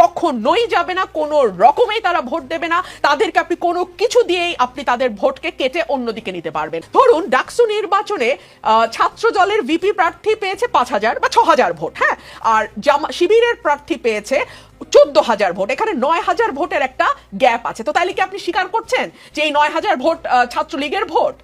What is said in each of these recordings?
কখনোই যাবে না, কোনো রকমেই তারা ভোট দেবে না। তাদেরকে আপনি কোনো কিছু দিয়েই আপনি তাদের ভোটকে কেটে অন্যদিকে নিতে পারবেন। ধরুন, ডাকসু নির্বাচনে ছাত্র দলের ভিপি প্রার্থী পেয়েছে পাঁচ হাজার বা ছ হাজার ভোট হ্যাঁ? আর জামা, শিবিরের প্রার্থী পেয়েছে চোদ্দ হাজার ভোট। এখানে নয় হাজার ভোটের একটা গ্যাপ আছে। তো তাইলে কি আপনি স্বীকার করছেন যে এই নয় হাজার ভোট ছাত্রলীগের ভোট?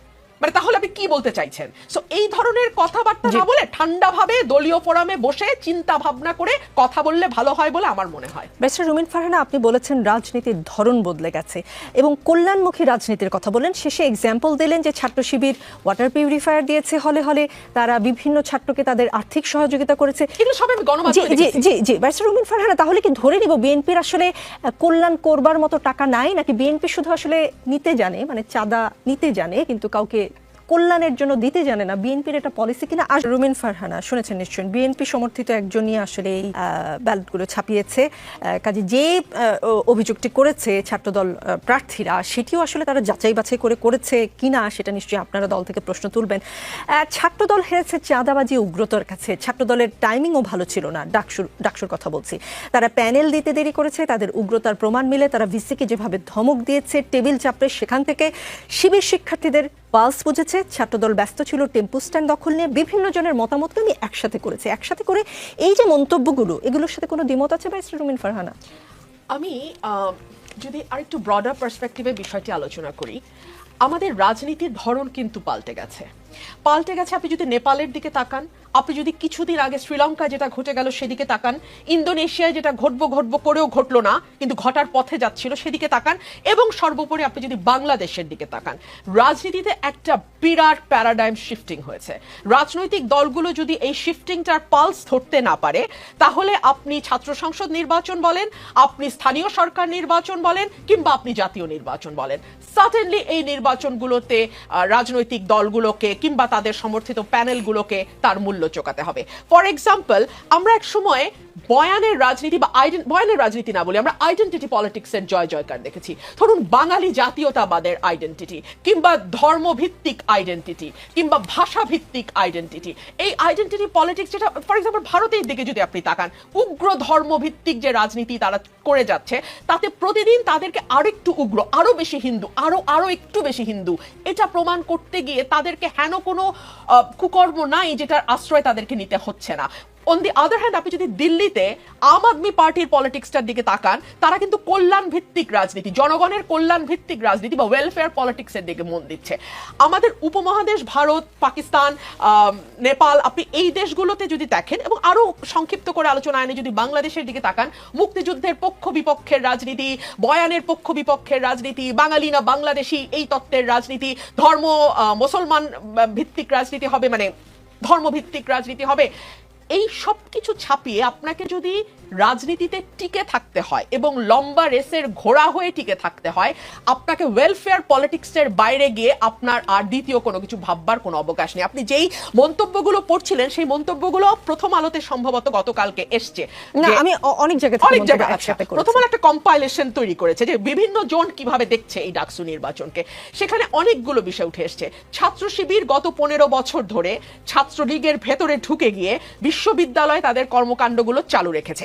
মানে তাহলে আপনি কি বলতে চাইছেন? সো এই ধরনের কথাবার্তা না বলে ঠান্ডাভাবে দলীয় ফোরামে বসে চিন্তা ভাবনা করে কথা বললে ভালো হয় বলে আমার মনে হয়। ব্যারিস্টার রুমিন ফারহানা আপনি বলেছেন রাজনীতির ধরন বদলে গেছে এবং কল্যাণমুখী রাজনীতির কথা বলেন শেষে এক্সাম্পল দিলেন যে ছাত্র শিবির ওয়াটার পিউরিফায়ার দিয়েছে হলে হলে তারা বিভিন্ন ছাত্রকে তাদের আর্থিক সহযোগিতা করেছে। এগুলো সব আমি গণমাধ্যমে জি। জি জি ব্যারিস্টার রুমিন ফারহানা তাহলে কি ধরে নিব বিএনপির আসলে কল্যাণ করবার মতো টাকা নাই নাকি বিএনপি শুধু আসলে নিতে জানে মানে চাঁদা নিতে জানে কিন্তু কাউকে কল্যাণের জন্য দিতে জানে না। বিএনপির এটা পলিসি কিনা? আর রুমিন ফারহানা, শুনেছেন নিশ্চয়ই, বিএনপি সমর্থিত একজনই আসলে এই ব্যালটগুলো ছাপিয়েছে। কাজে যে অভিযোগটি করেছে ছাত্রদল প্রার্থীরা, সেটিও আসলে তারা যাচাই বাছাই করে করেছে কিনা সেটা নিশ্চয়ই আপনারা দল থেকে প্রশ্ন তুলবেন। ছাত্রদল হেরেছে চাঁদাবাজি উগ্রতার কাছে। ছাত্রদলের টাইমিংও ভালো ছিল না, ডাকসুর ডাকসুর কথা বলছি। তারা প্যানেল দিতে দেরি করেছে, তাদের উগ্রতার প্রমাণ মিলে তারা ভিসিকে যেভাবে ধমক দিয়েছে, টেবিল চাপড়ে সেখান থেকে শিবির শিক্ষার্থীদের পালস বুঝেছে, ছাত্রদল ব্যস্ত ছিল, টেম্পু স্ট্যান্ড দখল নিয়ে বিভিন্ন জনের মতামতকে আমি একসাথে করেছি। একসাথে করে এই যে মন্তব্যগুলো, এগুলোর সাথে কোনো দ্বিমত আছে বা রুমিন ফারহানা? আমি যদি আরেকটু ব্রডার পার্সপেক্টিভে বিষয়টি আলোচনা করি, আমাদের রাজনীতির ধরন কিন্তু পাল্টে গেছে। পাল্টে গেছে, আপনি যদি নেপালের দিকে তাকান, আপনি যদি কিছুদিন আগে শ্রীলঙ্কায় যেটা ঘটে গেল সেদিকে তাকান, ইন্দোনেশিয়ায় যেটা ঘটবো ঘটবো করেও ঘটলো না, কিন্তু ঘটার পথে যাচ্ছিল সেদিকে তাকান, এবং সর্বোপরি আপনি যদি বাংলাদেশের দিকে তাকান, রাজনীতিতে একটা বিরাট প্যারাডাইম শিফটিং হয়েছে। রাজনৈতিক দলগুলো যদি এই শিফটিংটার পালস ধরতে না পারে, তাহলে আপনি ছাত্র সংসদ নির্বাচন বলেন, আপনি স্থানীয় সরকার নির্বাচন বলেন, কিংবা আপনি জাতীয় নির্বাচন বলেন। সার্টেনলি এই নির্বাচনগুলোতে রাজনৈতিক দলগুলোকে কিংবা তাদের সমর্থিত প্যানেলগুলোকে তার মূল্য চোকাতে হবে। ফর এক্সাম্পল আমরা এক সময় বয়ানের রাজনীতি বা আইডেন বয়ানের রাজনীতি না বলি আমরা আইডেন্টিটি পলিটিক্সের জয় জয়কার দেখেছি। ধরুন বাঙালি জাতীয়তাবাদের আইডেন্টিটি কিংবা ধর্মভিত্তিক আইডেন্টিটি কিংবা ভাষাভিত্তিক আইডেন্টিটি এই আইডেন্টিটি পলিটিক্স যেটা ফর এক্সাম্পল ভারতের দিকে যদি আপনি তাকান, উগ্র ধর্মভিত্তিক যে রাজনীতি তারা করে যাচ্ছে, তাতে প্রতিদিন তাদেরকে আরও একটু উগ্র, আরও বেশি হিন্দু, আরও আরও একটু বেশি হিন্দু, এটা প্রমাণ করতে গিয়ে তাদেরকে হেন কোনো কুকর্ম নাই যেটার আশ্রয় তাদেরকে নিতে হচ্ছে না। অন দি আদার হ্যান্ড আপনি যদি দিল্লিতে আম আদমি পার্টির পলিটিক্সটার দিকে তাকান, তারা কিন্তু কল্যাণ ভিত্তিক রাজনীতি, জনগণের কল্যাণ ভিত্তিক রাজনীতি বা ওয়েলফেয়ার পলিটিক্সের দিকে মন দিচ্ছে। আমাদের উপমহাদেশ, ভারত, পাকিস্তান নেপাল, আপনি এই দেশগুলোতে যদি দেখেন এবং আরও সংক্ষিপ্ত করে আলোচনা আনে যদি বাংলাদেশের দিকে তাকান, মুক্তিযুদ্ধের পক্ষ বিপক্ষের রাজনীতি, বয়ানের পক্ষ বিপক্ষের রাজনীতি, বাঙালি না বাংলাদেশি, এই তত্ত্বের রাজনীতি, ধর্ম মুসলমান ভিত্তিক রাজনীতি হবে মানে ধর্মভিত্তিক রাজনীতি হবে এই সব কিছু ছাপিয়ে আপনাকে যদি রাজনীতিতে টিকে থাকতে হয় এবং লম্বা রেসের ঘোড়া হয়ে টিকে থাকতে হয়। আপনাকে ওয়েলফেয়ার পলিটিক্সের বাইরে গিয়ে আপনার আর দ্বিতীয় কোনো কিছু ভাববার কোনো অবকাশ নেই। আপনি যেই মন্তব্যগুলো পড়ছিলেন সেই মন্তব্যগুলো প্রথম আলোতে সম্ভবত গতকালকে এসছে। না আমি অনেক জায়গা থেকে অনেক জায়গায় একসাথে। প্রথম আলো একটা কম্পাইলেশন তৈরি করেছে যে বিভিন্ন জন কীভাবে দেখছে এই ডাকসু নির্বাচনকে। সেখানে অনেকগুলো বিষয় উঠে এসছে। ছাত্র শিবির গত পনেরো বছর ধরে ছাত্রলীগের ভেতরে ঢুকে গিয়ে বিশ্ববিদ্যালয়ে তাদের কর্মকাণ্ডগুলো চালু রেখেছে।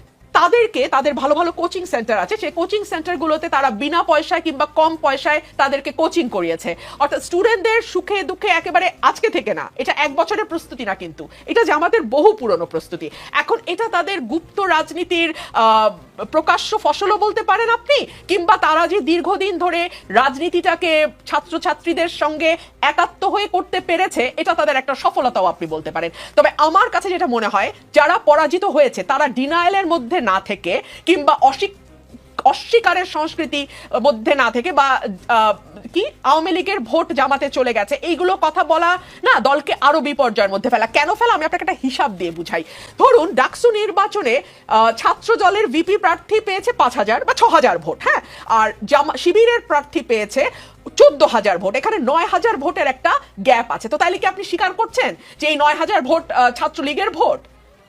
তাদেরকে তাদের ভালো ভালো কোচিং সেন্টার আছে, সেই কোচিং সেন্টারগুলোতে তারা বিনা পয়সায় কিংবা কম পয়সায় তাদেরকে কোচিং করিয়েছে। অর্থাৎ স্টুডেন্টদের সুখে দুঃখে একেবারে আজকে থেকে না, এটা এক বছরের প্রস্তুতি না কিন্তু, এটা যে আমাদের বহু পুরনো প্রস্তুতি। এখন এটা তাদের গুপ্ত রাজনীতির প্রকাশ্য ফসলও বলতে পারেন আপনি, কিংবা তারা যে দীর্ঘদিন ধরে রাজনীতিটাকে ছাত্রছাত্রীদের সঙ্গে একাত্ম হয়ে করতে পেরেছে, এটা তাদের একটা সফলতাও আপনি বলতে পারেন। তবে আমার কাছে যেটা মনে হয়, যারা পরাজিত হয়েছে, তারা ডিনায়ালের মধ্যে না থেকে কিংবা অস্বীক অস্বীকারের সংস্কৃতি মধ্যে না থেকে বা কি, আওয়ামী লীগের ভোট জামাতে চলে গেছে, এইগুলো কথা বলা না দলকে আরও বিপর্যয়ের মধ্যে ফেলা। কেন ফেলা? আমি আপনাকে একটা হিসাব দিয়ে বুঝাই। ধরুন, ডাকসু নির্বাচনে ছাত্র দলের ভিপি প্রার্থী পেয়েছে পাঁচ হাজার বা ছ হাজার ভোট হ্যাঁ? আর জামা শিবিরের প্রার্থী পেয়েছে চোদ্দ হাজার ভোট। এখানে নয় হাজার ভোটের একটা গ্যাপ আছে। তো তাইলে কি আপনি স্বীকার করছেন যে এই নয় হাজার ভোট ছাত্রলীগের ভোট?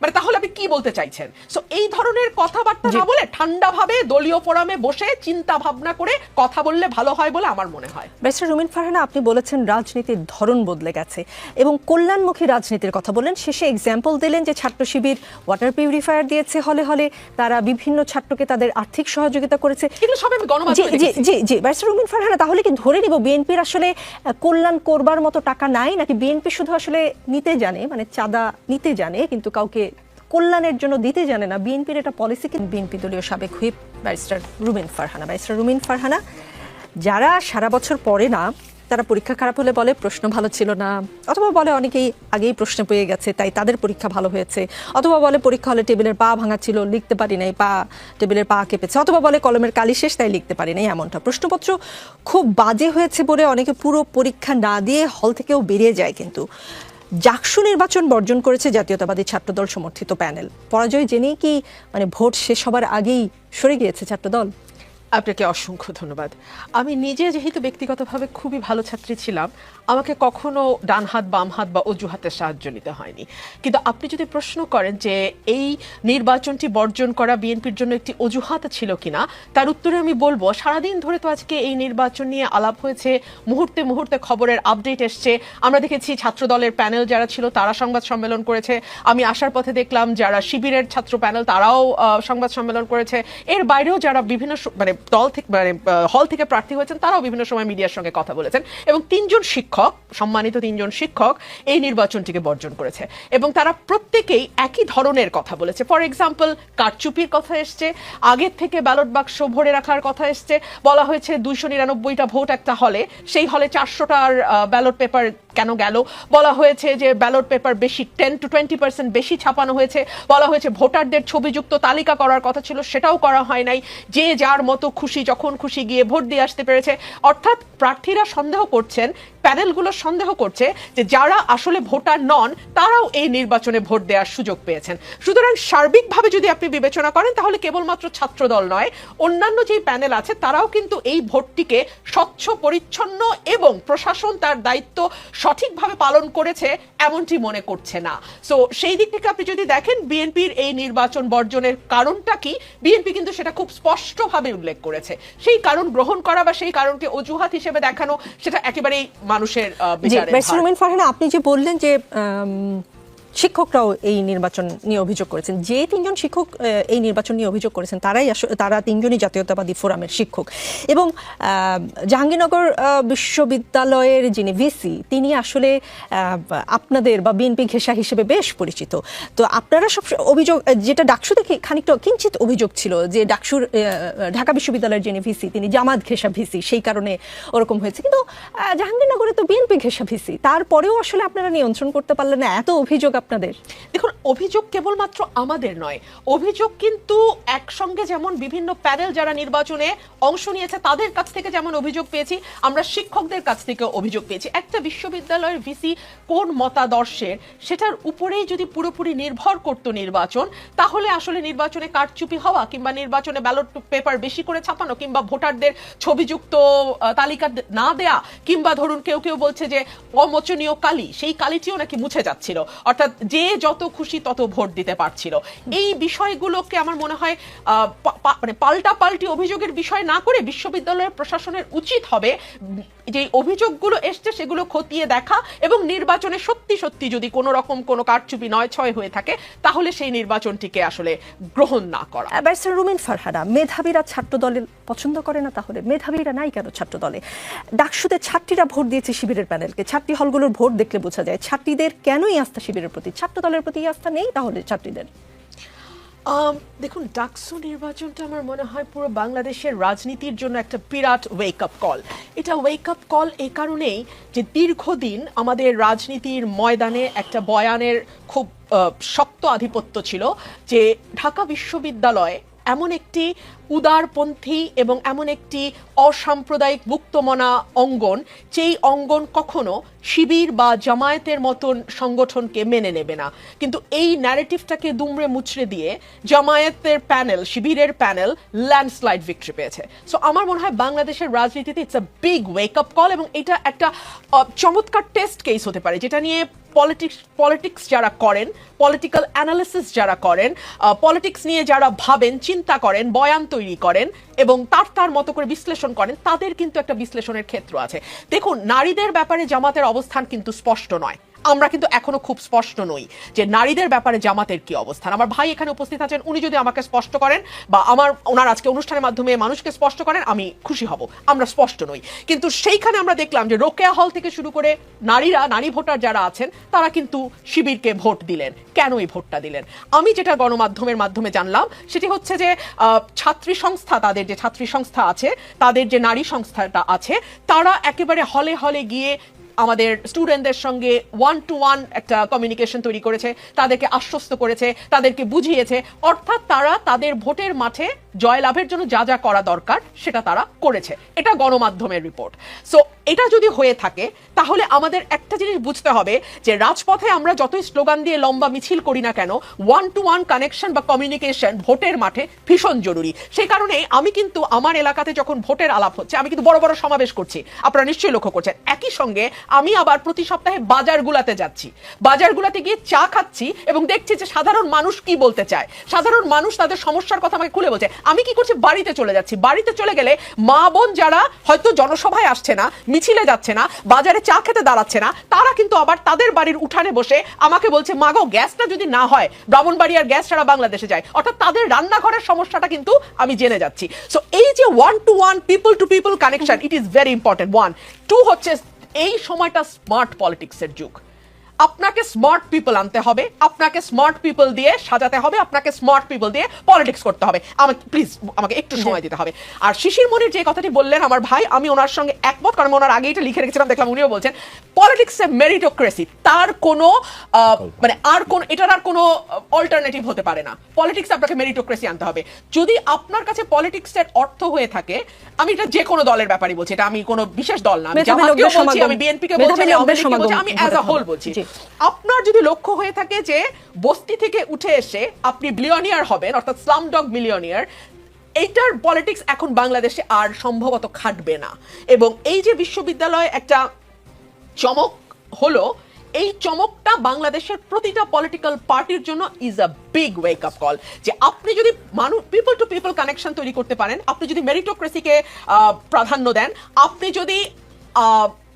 মানে তাহলে আপনি কি বলতে চাইছেন? সো এই ধরনের কথাবার্তা না বলে ঠান্ডাভাবে দলীয় ফোরামে বসে চিন্তা ভাবনা করে কথা বললে ভালো হয় বলে আমার মনে হয়। ব্যারিস্টার রুমিন ফারহানা আপনি বলেছেন রাজনীতির ধরন বদলে গেছে এবং কল্যাণমুখী রাজনীতির কথা বললেন। শেষে এক্সাম্পল দিলেন যে ছাত্র শিবির ওয়াটার পিউরিফায়ার দিয়েছে হলে হলে তারা বিভিন্ন ছাত্রকে তাদের আর্থিক সহযোগিতা করেছে। এগুলো সব আমি গণমাধ্যমে জি। জি জি ব্যারিস্টার রুমিন ফারহানা তাহলে কি ধরে নিব বিএনপির আসলে কল্যাণ করবার মতো টাকা নাই নাকি বিএনপি শুধু আসলে নিতে জানে মানে চাঁদা নিতে জানে কিন্তু কাউকে কল্যাণের জন্য দিতে জানে না। বিএনপির এটা পলিসি বিএনপি দলীয় সাবেক whip barrister Rumin Farhana. Barrister Rumin Farhana, যারা সারা বছর পড়ে না, তারা পরীক্ষা খারাপ হলে বলে, প্রশ্ন ভালো ছিল না। অথবা বলে, অনেকেই আগেই প্রশ্ন পেয়ে গেছে, তাই তাদের পরীক্ষা ভালো হয়েছে। অথবা বলে, পরীক্ষা হলে টেবিলের পা ভাঙা ছিল, লিখতে পারি নাই, পা, টেবিলের পা কেঁপেছে। অথবা বলে, কলমের কালি শেষ, তাই লিখতে পারি নাই। এমনটা। প্রশ্নপত্র খুব বাজে হয়েছে বলে অনেকে পুরো পরীক্ষা না দিয়ে হল থেকেও বেরিয়ে যায় কিন্তু। জাকসু নির্বাচন বর্জন করেছে জাতীয়তাবাদী ছাত্রদল সমর্থিত প্যানেল। পরাজয় জেনেই কি মানে ভোট শেষ হবার আগেই সরে গিয়েছে ছাত্রদল? আপনাকে অসংখ্য ধন্যবাদ। আমি নিজে যেহেতু ব্যক্তিগতভাবে খুবই ভালো ছাত্রী ছিলাম, আমাকে কখনো ডান হাত বাম হাত বা অজুহাতের সাহায্য নিতে হয়নি। কিন্তু আপনি যদি প্রশ্ন করেন যে এই নির্বাচনটি বর্জন করা বিএনপির জন্য একটি অজুহাত ছিল কিনা, তার উত্তরে আমি বলব, সারাদিন ধরে তো আজকে এই নির্বাচন নিয়ে আলাপ হয়েছে, মুহূর্তে মুহূর্তে খবরের আপডেট এসছে। আমরা দেখেছি ছাত্র দলের প্যানেল যারা ছিল, তারা সংবাদ সম্মেলন করেছে। আমি আসার পথে দেখলাম যারা শিবিরের ছাত্র প্যানেল, তারাও সংবাদ সম্মেলন করেছে। এর বাইরেও যারা বিভিন্ন মানে দল থেকে মানে হল থেকে প্রার্থী হয়েছেন, তারাও বিভিন্ন সময় মিডিয়ার সঙ্গে কথা বলেছেন। এবং তিনজন শিক্ষক, সম্মানিত তিনজন শিক্ষক, এই নির্বাচনটিকে বর্জন করেছে। এবং তারা প্রত্যেকেই একই ধরনের কথা বলেছে। ফর এক্সাম্পল কারচুপির কথা এসছে, আগের থেকে ব্যালট বাক্স ভরে রাখার কথা এসছে, বলা হয়েছে দুইশো নিরানব্বইটা ভোট একটা হলে, সেই হলে চারশোটার ব্যালট পেপার কেন গেল? বলা হয়েছে যে ব্যালট পেপার বেশি টেন টু টোয়েন্টি পার্সেন্ট বেশি ছাপানো হয়েছে। বলা হয়েছে ভোটারদের ছবিযুক্ত তালিকা করার কথা ছিল, সেটাও করা হয় নাই। যে যার মতো খুশি, যখন খুশি গিয়ে ভোট দিয়ে আসতে পেরেছে। অর্থাৎ প্রার্থীরা সন্দেহ করছেন প্যানেলগুলো সন্দেহ করছে যে যারা আসলে ভোটার নন, তারাও এই নির্বাচনে ভোট দেওয়ার সুযোগ পেয়েছেন। সুতরাং সার্বিকভাবে যদি আপনি বিবেচনা করেন, তাহলে কেবলমাত্র ছাত্রদল নয়, অন্যান্য যে প্যানেল আছে, তারাও কিন্তু এই ভোটটিকে স্বচ্ছ, পরিচ্ছন্ন এবং প্রশাসন তার দায়িত্ব সঠিকভাবে পালন করেছে এমনটি মনে করছে না। সো সেই দিক থেকে আপনি যদি দেখেন, বিএনপির এই নির্বাচন বর্জনের কারণটা কি? বিএনপি কিন্তু সেটা খুব স্পষ্টভাবে উল্লেখ করেছে। সেই কারণ গ্রহণ করা বা সেই কারণকে অজুহাত হিসেবে দেখানো, সেটা একেবারেই মানুষের ফারহানা আপনি যে বললেন যে শিক্ষকরাও এই নির্বাচন নিয়ে অভিযোগ করেছেন। যে তিনজন শিক্ষক এই নির্বাচন নিয়ে অভিযোগ করেছেন, তারাই তারা তিনজনই জাতীয়তাবাদী ফোরামের শিক্ষক। এবং জাহাঙ্গীরনগর বিশ্ববিদ্যালয়ের যিনি ভিসি, তিনি আসলে আপনাদের বা বিএনপি ঘেষা হিসেবে বেশ পরিচিত। তো আপনারা সব অভিযোগ, যেটা ডাকসু থেকে খানিকটা কিঞ্চিত অভিযোগ ছিল যে ডাকসুর ঢাকা বিশ্ববিদ্যালয়ের যিনি ভিসি, তিনি জামাত ঘেষা ভিসি, সেই কারণে ওরকম হয়েছে। কিন্তু জাহাঙ্গীরনগরে তো বিএনপি ঘেষা ভিসি, তারপরেও আসলে আপনারা নিয়ন্ত্রণ করতে পারলেন না। এত অভিযোগ আপনাদের? দেখুন, অভিযোগ কেবলমাত্র আমাদের নয়। অভিযোগ কিন্তু একসঙ্গে যেমন বিভিন্ন প্যানেল যারা নির্বাচনে অংশ নিয়েছে, তাদের কাছ থেকে যেমন অভিযোগ পেয়েছি, আমরা শিক্ষকদের কাছ থেকে অভিযোগ পেয়েছি। একটা বিশ্ববিদ্যালয়ের ভিসি কোন মতাদর্শের, সেটার উপরেই যদি পুরোপুরি নির্ভর করতো নির্বাচন, তাহলে আসলে নির্বাচনে কারচুপি হওয়া কিংবা নির্বাচনে ব্যালট পেপার বেশি করে ছাপানো কিংবা ভোটারদের ছবিযুক্ত তালিকা না দেয়া, কিংবা ধরুন কেউ কেউ বলছে যে অমোচনীয় কালি, সেই কালিটিও নাকি মুছে যাচ্ছিল। অর্থাৎ যে যত খুশি তত ভোট দিতে পারছিল। এই বিষয়গুলোকে আমার মনে হয় মানে পাল্টা পাল্টি অভিযোগের বিষয় না করে বিশ্ববিদ্যালয়ের প্রশাসনের উচিত হবে, যে অভিযোগগুলো এসছে সেগুলো খতিয়ে দেখা এবং নির্বাচনে সত্যি সত্যি যদি কোনো রকম কোনো কারচুপি নয় ছয় হয়ে থাকে, তাহলে সেই নির্বাচনটিকে আসলে গ্রহণ না করা। ব্যারিস্টার রুমিন ফারহানা, মেধাবীরা ছাত্র দলে পছন্দ করে না তাহলে? মেধাবীরা নাই কেন ছাত্র দলে ডাকসুতে ছাত্রীরা ভোট দিয়েছে শিবিরের প্যানেলকে। ছাত্রী হলগুলোর ভোট দেখলে বোঝা যায়, ছাত্রীদের কেনই আস্থা শিবিরের প্রতি? ছাত্র দলের প্রতি আস্থা নেই তাহলে ছাত্রীদের? দেখুন, ডাকসু নির্বাচনটা আমার মনে হয় পুরো বাংলাদেশের রাজনীতির জন্য একটা বিরাট ওয়েক আপ কল এটা ওয়েক আপ কল এই কারণেই যে দীর্ঘদিন আমাদের রাজনীতির ময়দানে একটা বয়ানের খুব শক্ত আধিপত্য ছিল যে ঢাকা বিশ্ববিদ্যালয় এমন একটি উদারপন্থী এবং এমন একটি অসাম্প্রদায়িক মুক্তমনা অঙ্গন, যেই অঙ্গন কখনো শিবির বা জামায়াতের মতন সংগঠনকে মেনে নেবে না। কিন্তু এই ন্যারেটিভটাকে দুমড়ে মুচড়ে দিয়ে জামায়াতের প্যানেল শিবিরের প্যানেল ল্যান্ডস্লাইড ভিক্টরি পেয়েছে। সো আমার মনে হয় বাংলাদেশের রাজনীতিতে it's a big wake up call এবং এটা একটা চমৎকার টেস্ট কেস হতে পারে, যেটা নিয়ে পলিটিক্স পলিটিক্স যারা করেন পলিটিক্যাল অ্যানালিসিস যারা করেন পলিটিক্স নিয়ে যারা ভাবেন, চিন্তা করেন, বয়ান তৈরি করেন এবং তার তার মতো করে বিশ্লেষণ করেন, তাদের কিন্তু একটা বিশ্লেষণের ক্ষেত্র আছে। দেখুন, নারীদের ব্যাপারে জামাতের অবস্থান কিন্তু স্পষ্ট নয়। আমরা কিন্তু এখনও খুব স্পষ্ট নই যে নারীদের ব্যাপারে জামাতের কি অবস্থান। আমার ভাই এখানে উপস্থিত আছেন, উনি যদি আমাকে স্পষ্ট করেন বা আমার ওনার আজকে অনুষ্ঠানের মাধ্যমে মানুষকে স্পষ্ট করেন, আমি খুশি হব। আমরা স্পষ্ট নই। কিন্তু সেইখানে আমরা দেখলাম যে রোকেয়া হল থেকে শুরু করে নারীরা, নারী ভোটার যারা আছেন, তারা কিন্তু শিবিরকে ভোট দিলেন। কেন এই ভোটটা দিলেন? আমি যেটা গণমাধ্যমের মাধ্যমে জানলাম, সেটি হচ্ছে যে ছাত্রী সংস্থা তাদের যে ছাত্রী সংস্থা আছে, তাদের যে নারী সংস্থাটা আছে, তারা একেবারে হলে হলে গিয়ে আমাদের স্টুডেন্টদের সঙ্গে ওয়ান টু ওয়ান একটা কমিউনিকেশন তৈরি করেছে, তাদেরকে আশ্বস্ত করেছে, তাদেরকে বুঝিয়েছে। অর্থাৎ তারা তাদের ভোটের মাঠে জয়লাভের জন্য যা যা করা দরকার সেটা তারা করেছে। এটা গণমাধ্যমের রিপোর্ট সো এটা যদি হয়ে থাকে, তাহলে আমাদের একটা জিনিস বুঝতে হবে যে রাজপথে আমরা যতই স্লোগান দিয়ে লম্বা মিছিল করি না কেন ওয়ান টু ওয়ান কানেকশন বা কমিউনিকেশন ভোটের মাঠে ভীষণ জরুরি। সেই কারণে আমি কিন্তু আমার এলাকাতে যখন ভোটের আলাপ হচ্ছে, আমি কিন্তু বড় বড় সমাবেশ করছি। আপনারা নিশ্চয়ই লক্ষ্য করছেন। একই সঙ্গে আমি আবার প্রতি সপ্তাহে বাজারগুলাতে যাচ্ছি। বাজারগুলাতে গিয়ে চা খাচ্ছি এবং দেখছি যে সাধারণ মানুষ কি বলতে চায়। সাধারণ মানুষ তাদের সমস্যার কথা আমাকে খুলে বলছে। আমি কি করছি? বাড়িতে চলে যাচ্ছি। বাড়িতে চলে গেলে মা বোন যারা হয়তো জনসভায় আসছে না, মিছিলে যাচ্ছে না, বাজারে চা খেতে দাঁড়াচ্ছে না, তারা কিন্তু আবার তাদের বাড়ির উঠানে বসে আমাকে বলছে মাগো গ্যাসটা যদি না হয় ব্রাহ্মণবাড়িয়ার গ্যাস ছাড়া বাংলাদেশে যায়। অর্থাৎ তাদের রান্নাঘরের সমস্যাটা কিন্তু আমি জেনে যাচ্ছি। সো এই যে one to one people to people connection it is very important one to হচ্ছে এই সময়টা স্মার্ট পলিটিক্সের যুগ। আপনাকে স্মার্ট পিপল আনতে হবে আপনাকে স্মার্ট পিপল দিয়ে সাজাতে হবে আপনাকে স্মার্ট পিপল দিয়ে পলিটিক্স করতে হবে। আমাকে প্লিজ আমাকে একটু সময় দিতে হবে। আর শিশির মনির যে কথাটি বললেন আমার ভাই আমি ওনার সঙ্গে একমত কারণ ওনার আগে এটা লিখে রেখেছিলাম দেখলাম উনিও বলছেন পলিটিক্স এ মেরিটোক্রেসি তার কোনো মানে আর কোন এটার আর কোনো অল্টারনেটিভ হতে পারে না। পলিটিক্স আপনাকে মেরিটোক্রেসি আনতে হবে। যদি আপনার কাছে পলিটিক্সের অর্থ হয়ে থাকে আমি এটা যে কোনো দলের ব্যাপারই বলছি এটা আমি কোনো বিশেষ দল না আমি বিএনপি কে বলছি আমি অ্যাজ আ হোল বলছি। আপনার যদি লক্ষ্য হয়ে থাকে যে বস্তি থেকে উঠে এসে আপনি বিলিয়নিয়ার হবেন, অর্থাৎ স্লাম ডগ মিলিয়নিয়ার এইটার পলিটিক্স এখন বাংলাদেশে আর সম্ভবত খাটবে না। এবং এই যে বিশ্ববিদ্যালয় একটা চমক হলো, এই চমকটা বাংলাদেশের প্রতিটা পলিটিক্যাল পার্টির জন্য is a big wake up call যে আপনি যদি মানুষ পিপল টু পিপল কানেকশন তৈরি করতে পারেন, আপনি যদি মেরিটোক্রেসিকে প্রাধান্য দেন, আপনি যদি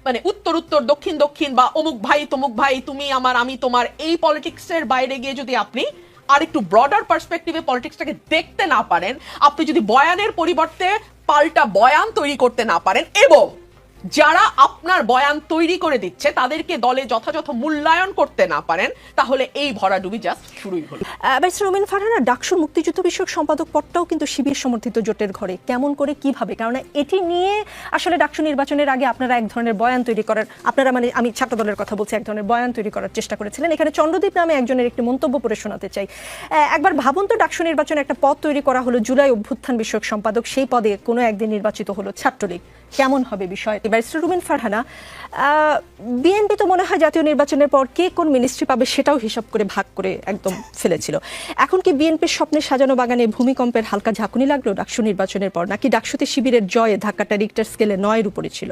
মানে উত্তর উত্তর, দক্ষিণ দক্ষিণ বা অমুক ভাই, তমুক ভাই, তুমি, আমার, আমি, তোমার এই পলিটিক্সের বাইরে গিয়ে যদি আপনি আর একটু ব্রডার পার্সপেক্টিভে পলিটিক্সটাকে দেখতে না পারেন, আপনি যদি বয়ানের পরিবর্তে পাল্টা বয়ান তৈরি করতে না পারেন এবং যারা আপনার বয়ান তৈরি করে দিচ্ছে, তাদেরকে দলে যথাযথ মূল্যায়ন করতে না পারেন, তাহলে এই ভরাডুবি জাস্ট শুরুই হলো। রুমিন ফারহানা ডাকসুর মুক্তিযুদ্ধ বিষয়ক সম্পাদক পদটাও কিন্তু শিবির সমর্থিত জোটের ঘরে। কেমন করে, কীভাবে? কারণ এটি নিয়ে আসলে ডাকসু নির্বাচনের আগে আপনারা এক ধরনের বয়ান তৈরি করার, আপনারা মানে আমি ছাত্র দলের কথা বলছি, এক ধরনের বয়ান তৈরি করার চেষ্টা করেছিলেন। এখানে চন্দ্রদীপ নামে একজনের একটি মন্তব্য পড়ে শোনাতে চাই। একবার ভাবুন তো, ডাকসু নির্বাচনে একটা পদ তৈরি করা হলো, জুলাই অভ্যুত্থান বিষয়ক সম্পাদক, সেই পদে কোনো একদিন নির্বাচিত হলো ছাত্রলীগ। কেমন হবে বিষয়টি ব্যারিস্টার রুমিন ফারহানা বিএনপি তো মনে হয় জাতীয় নির্বাচনের পর কে কোন মিনিস্ট্রি পাবে সেটাও হিসাব করে ভাগ করে একদম ফেলেছিল। এখন কি বিএনপির স্বপ্নে সাজানো বাগানে ভূমিকম্পের হালকা ঝাঁকুনি লাগল ডাকসু নির্বাচনের পর নাকি ডাকসুতে শিবিরের জয়ে ধাক্কাটা রিক্টার স্কেলে নয়ের উপরে ছিল?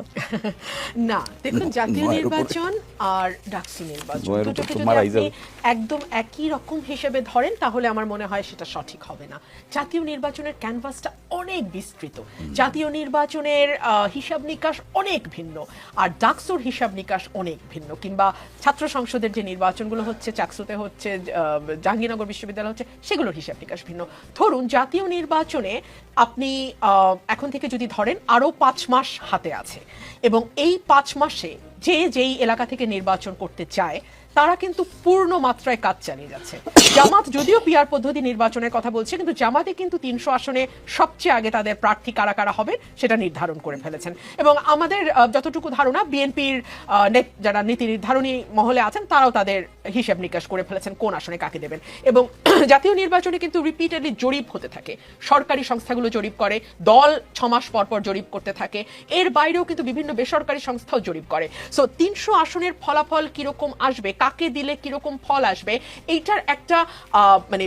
না দেখুন জাতীয় নির্বাচন আর ডাকসু নির্বাচন দুটোকে তো যদি আপনি একদম একই রকম হিসেবে ধরেন তাহলে আমার মনে হয় সেটা সঠিক হবে না। জাতীয় নির্বাচনের ক্যানভাসটা অনেক বিস্তৃত। জাতীয় নির্বাচনের আহ, হিসাব নিকাশ অনেক ভিন্ন, আর ডাকসুর হিসাব নিকাশ অনেক ভিন্ন, কিংবা ছাত্র সংসদের যে নির্বাচনগুলো হচ্ছে, চাকসুতে হচ্ছে জাহাঙ্গীরনগর বিশ্ববিদ্যালয় হচ্ছে, সেগুলোর হিসাব নিকাশ ভিন্ন। ধরুন, জাতীয় নির্বাচনে আপনি এখন থেকে যদি ধরেন আরও পাঁচ মাস হাতে আছে, এবং এই পাঁচ মাসে যে যেই এলাকা থেকে নির্বাচন করতে চায় তারা কিন্তু পূর্ণ মাত্রায় কাজ চালিয়ে যাচ্ছে। জামাত যদিও পিয়ার পদ্ধতি নির্বাচনের কথা বলছে, কিন্তু জামাতে কিন্তু তিনশো আসনে সবচেয়ে আগে তাদের প্রার্থী কারা কারা হবে সেটা নির্ধারণ করে ফেলেছেন। এবং আমাদের যতটুকু ধারণা বিএনপির যারা নীতি নির্ধারণী মহলে আছেন, তারাও তাদের হিসেব নিকাশ করে ফেলেছেন কোন আসনে কাকে দেবেন। এবং জাতীয় নির্বাচনে কিন্তু রিপিটেডলি জরিপ হতে থাকে। সরকারি সংস্থাগুলো জরিপ করে, দল ছমাস পর পর জরিপ করতে থাকে। এর বাইরেও কিন্তু বিভিন্ন বেসরকারি সংস্থাও জরিপ করে। সো তিনশো আসনের ফলাফল কীরকম আসবে কাকে দিলে কীরকম ফল আসবে, এইটার একটা মানে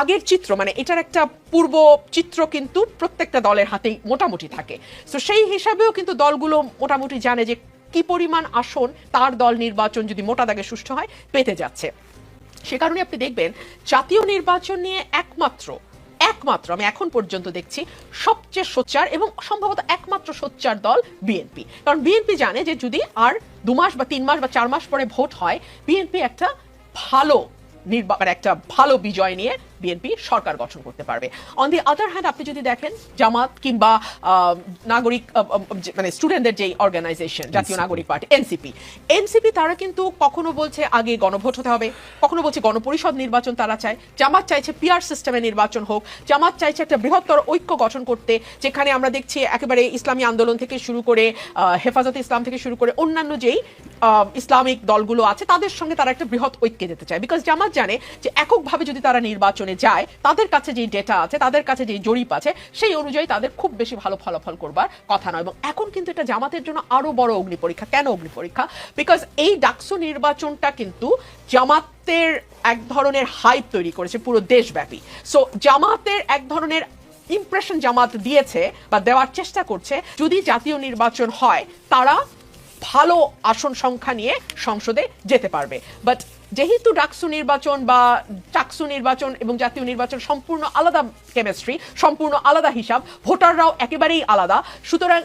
আগের চিত্র মানে এটার একটা পূর্ব চিত্র কিন্তু প্রত্যেকটা দলের হাতেই মোটামুটি থাকে। সো সেই হিসাবেও কিন্তু দলগুলো মোটামুটি জানে যে কি পরিমাণ আসন তার দল নির্বাচন যদি মোটা দাগে সুষ্ঠু হয়, পেতে যাচ্ছে। সে কারণে আপনি দেখবেন, জাতীয় নির্বাচন নিয়ে একমাত্র একমাত্র, আমি এখন পর্যন্ত দেখছি, সবচেয়ে সোচ্চার এবং সম্ভবত একমাত্র সোচ্চার দল বিএনপি। কারণ বিএনপি জানে যে যদি আর দু মাস বা তিন মাস বা চার মাস পরে ভোট হয়, বিএনপি একটা ভালো নির্বা- মানে একটা ভালো বিজয় নিয়ে বিএনপি সরকার গঠন করতে পারবে। অন দি আদার হ্যান্ড আপনি যদি দেখেন জামাত কিংবা নাগরিক মানে স্টুডেন্টদের যে অর্গানাইজেশন জাতীয় নাগরিক পার্টি এনসিপি এনসিপি তারা কিন্তু কখনো বলছে আগে গণভোট হতে হবে কখনো বলছে গণপরিষদ নির্বাচন তারা চায়। জামাত চাইছে পিয়ার সিস্টেমে নির্বাচন হোক জামাত চাইছে একটা বৃহত্তর ঐক্য গঠন করতে যেখানে আমরা দেখছি একেবারে ইসলামী আন্দোলন থেকে শুরু করে হেফাজতে ইসলাম থেকে শুরু করে অন্যান্য যেই ইসলামিক দলগুলো আছে তাদের সঙ্গে তারা একটা বৃহৎ ঐক্যে যেতে চায়। বিকজ জামাত জানে যে এককভাবে যদি তারা নির্বাচনে যায়, তাদের কাছে যে ডেটা আছে, তাদের কাছে যে জরিপ আছে, সেই অনুযায়ী তাদের খুব বেশি ভালো ফলাফল করবার কথা নয়। এবং এখন কিন্তু এটা জামাতের জন্য আরও বড় অগ্নি পরীক্ষা। কেন অগ্নি পরীক্ষা? বিকজ এই ডাকসু নির্বাচনটা কিন্তু জামাতের এক ধরনের হাইপ তৈরি করেছে পুরো দেশব্যাপী। সো জামাতের এক ধরনের ইমপ্রেশন জামাত দিয়েছে বা দেওয়ার চেষ্টা করছে, যদি জাতীয় নির্বাচন হয়, তারা ভালো আসন সংখ্যা নিয়ে সংসদে যেতে পারবে। বাট যেহেতু ডাকসু নির্বাচন বা টাকসু নির্বাচন এবং জাতীয় নির্বাচন সম্পূর্ণ আলাদা কেমিস্ট্রি সম্পূর্ণ আলাদা হিসাব, ভোটাররাও একেবারেই আলাদা। সুতরাং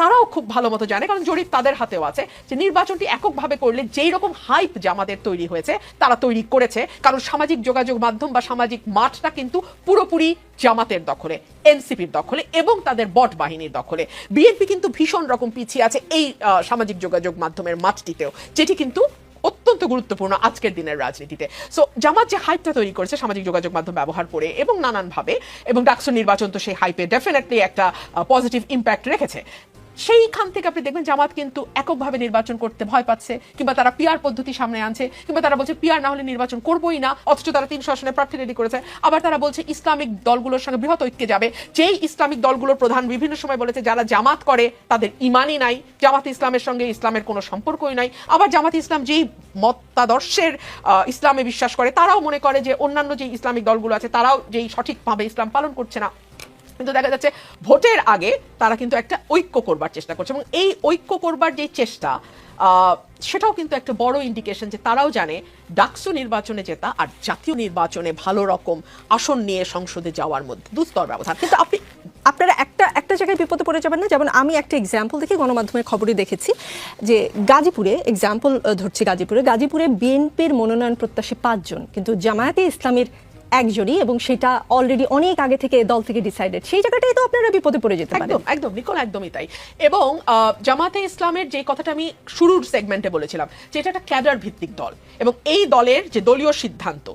তারাও খুব ভালো মতো জানে, কারণ জরিপ তাদের হাতেও আছে যে নির্বাচনটি এককভাবে করলে যেই রকম হাইপ জামাতের তৈরি হয়েছে, তারা তৈরি করেছে। কারণ সামাজিক যোগাযোগ মাধ্যম বা সামাজিক মাঠটা কিন্তু পুরোপুরি জামাতের দখলে, এনসিপির দখলে এবং তাদের বট বাহিনীর দখলে। বিএনপি কিন্তু ভীষণ রকম পিছিয়ে আছে এই সামাজিক যোগাযোগ মাধ্যমের মাঠটিতেও, যেটি কিন্তু অত্যন্ত গুরুত্বপূর্ণ আজকের দিনের রাজনীতিতে। সো জামাত যে হাইপটা তৈরি করেছে সামাজিক যোগাযোগ মাধ্যম ব্যবহার করে এবং নানানভাবে, এবং ডাকসু নির্বাচন তো সেই হাইপে ডেফিনেটলি একটা পজিটিভ ইম্প্যাক্ট রেখেছে। সেইখান থেকে আপনি দেখবেন জামাত কিন্তু এককভাবে নির্বাচন করতে ভয় পাচ্ছে, কিংবা তারা পিয়ার পদ্ধতি সামনে আনছে, কিংবা তারা বলছে পিয়ার না হলে নির্বাচন করবোই না, অথচ তারা তিনশো আসনে প্রার্থী রেডি করেছে। আবার তারা বলছে ইসলামিক দলগুলোর সঙ্গে বৃহৎ ঐক্যে যাবে। যেই ইসলামিক দলগুলোর প্রধান বিভিন্ন সময় বলেছে, যারা জামাত করে, তাদের ইমানই নাই। জামাত ইসলামের সঙ্গে ইসলামের কোনো সম্পর্কই নাই। আবার জামাত ইসলাম যেই মতাদর্শের ইসলামে বিশ্বাস করে, তারাও মনে করে যে অন্যান্য যে ইসলামিক দলগুলো আছে, তারাও যেই সঠিকভাবে ইসলাম পালন করছে না কিন্তু দেখা যাচ্ছে ভোটের আগে তারা কিন্তু একটা ঐক্য করবার চেষ্টা করছে এবং এই ঐক্য করবার যে চেষ্টা সেটাও কিন্তু একটা বড় ইন্ডিকেশন যে তারাও জানে ডাকসু নির্বাচনে জেতা আর জাতীয় নির্বাচনে ভালো রকম আসন নিয়ে সংসদে যাওয়ার মধ্যে দুস্তর ব্যবধান। কিন্তু আপনি আপনারা একটা একটা জায়গায় বিপদে পড়ে যাবেন না? যেমন আমি একটা এক্সাম্পল দেখি গণমাধ্যমের খবরে দেখেছি যে গাজীপুরে এক্সাম্পল ধরছি গাজীপুরে গাজীপুরে বিএনপির মনোনয়ন প্রত্যাশী পাঁচজন, কিন্তু জামায়াতে ইসলামের একজনই এবং সেটা অলরেডি অনেক আগে থেকে দল থেকে ডিসাইডেড সেই জায়গাটাই তো আপনারা বিপদে পড়ে যেতে পারেন। একদম একদম একদমই তাই। এবং জামাতে ইসলামের যে কথাটা আমি শুরুর সেগমেন্টে বলেছিলাম যে এটা একটা ক্যাডার ভিত্তিক দল এবং এই দলের যে দলীয় সিদ্ধান্ত,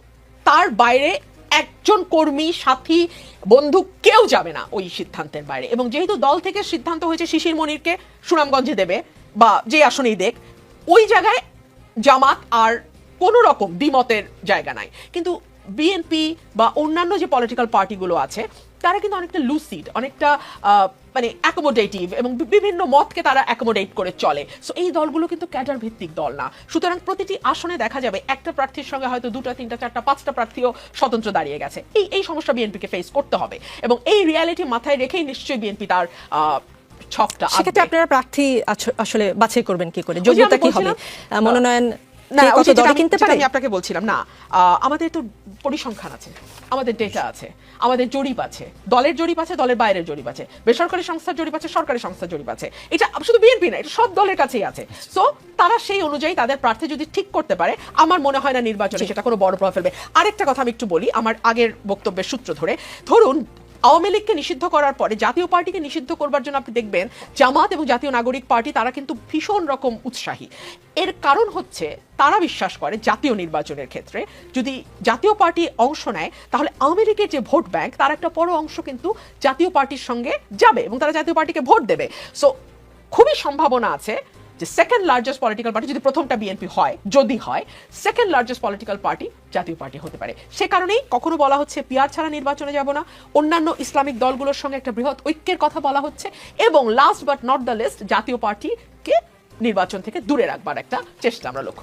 তার বাইরে একজন কর্মী, সাথী, বন্ধু কেউ যাবে না ওই সিদ্ধান্তের বাইরে। এবং যেহেতু দল থেকে সিদ্ধান্ত হয়েছে শিশির মনিরকে সুনামগঞ্জে দেবে বা যে আসনেই দেখ, ওই জায়গায় জামাত আর কোনো রকম দ্বিমতের জায়গা নাই। কিন্তু বিএনপি বা অন্যান্য যে পলিটিক্যাল পার্টিগুলো আছে তারা কিন্তু অনেকটা লুসিড অনেকটা মানে অ্যাকোমোডেটিভ এবং বিভিন্ন মতকে তারা অ্যাকোমোডেট করে চলে। সো এই দলগুলো কিন্তু ক্যাডার ভিত্তিক দল না। সুতরাং প্রতিটি আসনে দেখা যাবে একটা প্রার্থীর সঙ্গে হয়তো দুটা তিনটা চারটা পাঁচটা প্রার্থীও স্বতন্ত্র দাঁড়িয়ে গেছে। এই এই সমস্যা বিএনপিকে ফেস করতে হবে এবং এই রিয়ালিটি মাথায় রেখেই নিশ্চয়ই বিএনপি তার আহ, ছকটা সেক্ষেত্রে আপনারা প্রার্থী আসলে বাছাই করবেন কি করে? যোগ্যতা কি হবে? মনোনয়ন কত কিনতে পারে? আমি আপনাকে বলছিলাম না আমাদের তো পরিসংখ্যান আছে আমাদের ডেটা আছে আমাদের জরিপ আছে দলের জরিপ আছে দলের বাইরের জরিপ আছে বেসরকারি সংস্থার জরিপ আছে সরকারি সংস্থার জরিপ আছে এটা শুধু বিএনপি না এটা সব দলের কাছেই আছে সো তারা সেই অনুযায়ী তাদের প্রার্থী যদি ঠিক করতে পারে আমার মনে হয় না নির্বাচনে সেটা কোনো বড় প্রভাব ফেলবে। আরেকটা কথা আমি একটু বলি আমার আগের বক্তব্যের সূত্র ধরে ধরুন আওয়ামী লীগকে নিষিদ্ধ করার পরে জাতীয় পার্টিকে নিষিদ্ধ করবার জন্য আপনি দেখবেন জামাত এবং জাতীয় নাগরিক পার্টি, তারা কিন্তু ভীষণ রকম উৎসাহী। এর কারণ হচ্ছে তারা বিশ্বাস করে জাতীয় নির্বাচনের ক্ষেত্রে যদি জাতীয় পার্টি অংশ নেয়, তাহলে আওয়ামী লীগের যে ভোট ব্যাংক, তার একটা বড় অংশ কিন্তু জাতীয় পার্টির সঙ্গে যাবে এবং তারা জাতীয় পার্টিকে ভোট দেবে। সো খুবই সম্ভাবনা আছে যে সেকেন্ড লার্জেস্ট পলিটিক্যাল পার্টি যদি প্রথমটা বিএনপি হয়, যদি হয় second largest political party Jatiya party হতে পারে। সে কারণেই কখনো বলা হচ্ছে পিয়ার ছাড়া নির্বাচনে যাব না। অন্যান্য ইসলামিক দলগুলোর সঙ্গে একটা বৃহৎ ঐক্যের কথা বলা হচ্ছে। এবং last but not the least Jatiya পার্টিকে নির্বাচন থেকে দূরে রাখবার একটা চেষ্টা আমরা লক্ষ্য